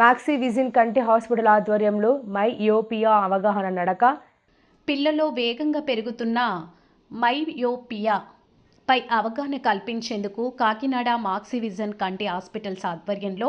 Maxi విజిన్ కంటి hospital ఆధ్వర్యంలో my యోపియా అవగాహన నడక. పిల్లలో వేగంగా పెరుగుతున్న మైయోపియా పై అవగాహన కల్పించేందుకు కాకినాడ మాక్సివిజన్ కంటి హాస్పిటల్స్ ఆధ్వర్యంలో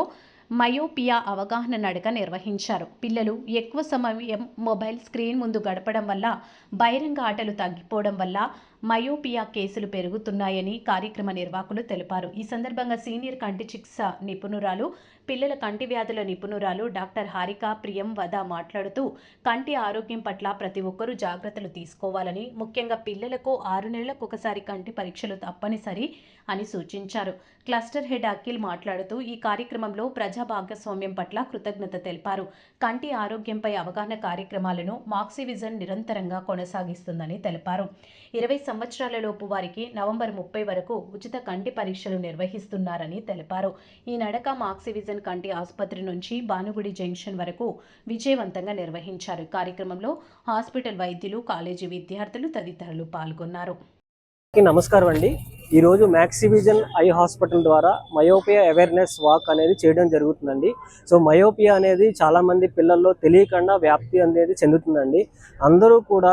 మయోపియా అవగాహన నడక నిర్వహించారు. పిల్లలు ఎక్కువ సమయం మొబైల్ స్క్రీన్ ముందు గడపడం వల్ల బహిరంగ ఆటలు తగ్గిపోవడం వల్ల మయోపియా కేసులు పెరుగుతున్నాయని కార్యక్రమ నిర్వాహకులు తెలిపారు. ఈ సందర్భంగా సీనియర్ కంటి చికిత్స నిపుణురాలు పిల్లల కంటి వ్యాధుల నిపుణురాలు డాక్టర్ హారిక ప్రియం వద మాట్లాడుతూ కంటి ఆరోగ్యం పట్ల ప్రతి ఒక్కరూ జాగ్రత్తలు తీసుకోవాలని ముఖ్యంగా పిల్లలకు ఆరు నెలలకు ఒకసారి కంటి పరీక్షలు తప్పనిసరి అని సూచించారు. క్లస్టర్ హెడ్ అఖిల్ మాట్లాడుతూ ఈ కార్యక్రమంలో ప్రజా భాగస్వామ్యం పట్ల కృతజ్ఞత తెలిపారు. కంటి ఆరోగ్యంపై అవగాహన కార్యక్రమాలను మాక్సివిజన్ నిరంతరంగా కొనసాగిస్తుందని తెలిపారు. ఇరవై సంవత్సరాలలోపు వారికి నవంబర్ ముప్పై వరకు ఉచిత కంటి పరీక్షలు నిర్వహిస్తున్నారని తెలిపారు. ఈ నడక మాక్సివిజన్ కంటి ఆసుపత్రి నుంచి భానుగుడి జంక్షన్ వరకు విజయవంతంగా నిర్వహించారు. కార్యక్రమంలో హాస్పిటల్ వైద్యులు కాలేజీ విద్యార్థులు తదితరులు పాల్గొన్నారు. నమస్కారం అండి. ఈరోజు మ్యాక్సివిజన్ ఐ హాస్పిటల్ ద్వారా మయోపియా అవేర్నెస్ వాక్ అనేది చేయడం జరుగుతుందండి. సో మయోపియా అనేది చాలామంది పిల్లల్లో తెలియకుండా వ్యాప్తి అనేది చెందుతుందండి. అందరూ కూడా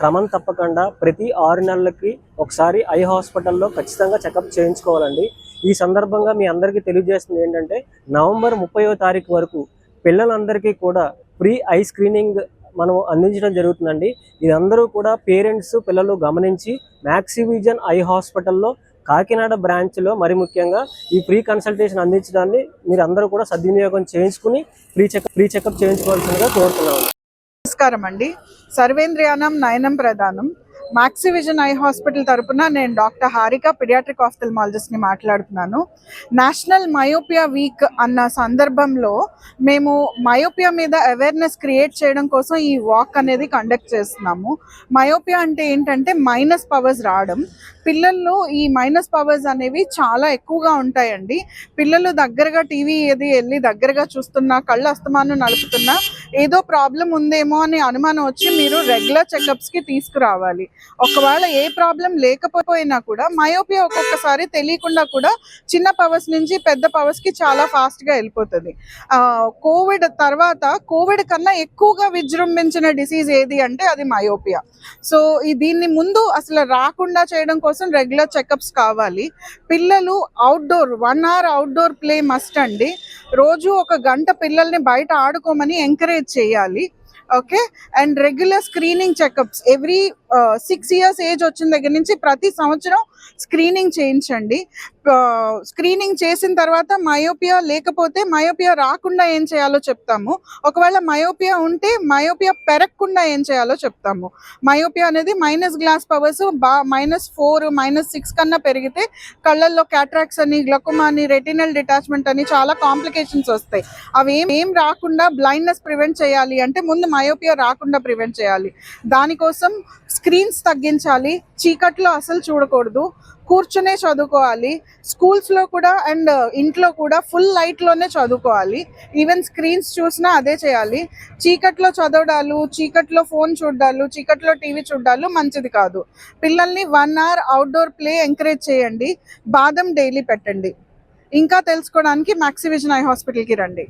క్రమం తప్పకుండా ప్రతి ఆరు నెలలకి ఒకసారి ఐ హాస్పిటల్లో ఖచ్చితంగా చెకప్ చేయించుకోవాలండి. ఈ సందర్భంగా మీ అందరికీ తెలియజేస్తుంది ఏంటంటే నవంబర్ ముప్పయో తారీఖు వరకు పిల్లలందరికీ కూడా ప్రీ ఐ స్క్రీనింగ్ మనం అందించడం జరుగుతుందండి. ఇది అందరూ కూడా పేరెంట్స్ పిల్లలు గమనించి మ్యాక్సివిజన్ ఐ హాస్పిటల్లో కాకినాడ బ్రాంచ్లో మరి ముఖ్యంగా ఈ ఫ్రీ కన్సల్టేషన్ అందించడాన్ని మీరు అందరూ కూడా సద్వినియోగం చేయించుకుని ఫ్రీ చెకప్ ఫ్రీ చెకప్ చేయించుకోవాల్సిందిగా కోరుతున్నాను నమస్కారం అండి సర్వేంద్రియానం నయనం ప్రధానం. మాక్సివిజన్ ఐ హాస్పిటల్ తరపున నేను డాక్టర్ హారిక పిడియాట్రిక్ ఆఫ్థల్మాలజిస్ట్ని మాట్లాడుతున్నాను. నేషనల్ మయోపియా వీక్ అన్న సందర్భంలో మేము మయోపియా మీద అవేర్నెస్ క్రియేట్ చేయడం కోసం ఈ వాక్ అనేది కండక్ట్ చేస్తున్నాము. మయోపియా అంటే ఏంటంటే మైనస్ పవర్స్ రావడం. పిల్లల్లో ఈ మైనస్ పవర్స్ అనేవి చాలా ఎక్కువగా ఉంటాయండి. పిల్లలు దగ్గరగా టీవీ ఏది వెళ్ళి దగ్గరగా చూస్తున్నా కళ్ళు అస్తమానం నలుపుతున్నా ఏదో ప్రాబ్లం ఉందేమో అని అనుమానం వచ్చి మీరు రెగ్యులర్ చెకప్స్కి తీసుకురావాలి. ఒకవేళ ఏ ప్రాబ్లం లేకపోయినా కూడా మయోపియా ఒక్కొక్కసారి తెలియకుండా కూడా చిన్న పవర్స్ నుంచి పెద్ద పవర్స్కి చాలా ఫాస్ట్గా వెళ్ళిపోతుంది. కోవిడ్ తర్వాత కోవిడ్ కన్నా ఎక్కువగా విజృంభించిన డిసీజ్ ఏది అంటే అది మయోపియా సో ఈ దీన్ని ముందు అసలు రాకుండా చేయడం కోసం రెగ్యులర్ చెకప్స్ కావాలి. పిల్లలు outdoor one hour outdoor play must అండి. రోజు ఒక గంట పిల్లల్ని బయట ఆడుకోమని ఎంకరేజ్ చేయాలి. Okay and regular screening checkups every six years age వచ్చిన దగ్గర నుంచి ప్రతి సంవత్సరం స్క్రీనింగ్ చేయించండి. Uh, స్క్రీనింగ్ చేసిన తర్వాత మయోపియా లేకపోతే మయోపియా రాకుండా ఏం చేయాలో చెప్తాము. ఒకవేళ మయోపియా ఉంటే మయోపియా పెరగకుండా ఏం చేయాలో చెప్తాము. మయోపియా అనేది మైనస్ గ్లాస్ పవర్స్ బా మైనస్ ఫోర్ మైనస్ సిక్స్ కన్నా పెరిగితే కళ్ళల్లో క్యాట్రాక్స్ అని గ్లకుమా అని రెటినల్ డిటాచ్మెంట్ అని చాలా కాంప్లికేషన్స్ వస్తాయి. అవి ఏం ఏం రాకుండా బ్లైండ్నెస్ ప్రివెంట్ చేయాలి అంటే ముందు మయోపియా రాకుండా ప్రివెంట్ చేయాలి. దానికోసం స్క్రీన్స్ తగ్గించాలి. చీకట్లో అసలు చూడకూడదు. కూర్చునే చదువుకోవాలి. స్కూల్స్లో కూడా అండ్ ఇంట్లో కూడా ఫుల్ లైట్లోనే చదువుకోవాలి. ఈవెన్ స్క్రీన్స్ చూసినా అదే చేయాలి. చీకట్లో చదవడాలు చీకట్లో ఫోన్ చూడాలు చీకట్లో టీవీ చూడాలు మంచిది కాదు. పిల్లల్ని one hour outdoor play encourage చేయండి. బాదం డైలీ పెట్టండి. ఇంకా తెలుసుకోవడానికి మ్యాక్సివిజన్ ఐ హాస్పిటల్కి రండి.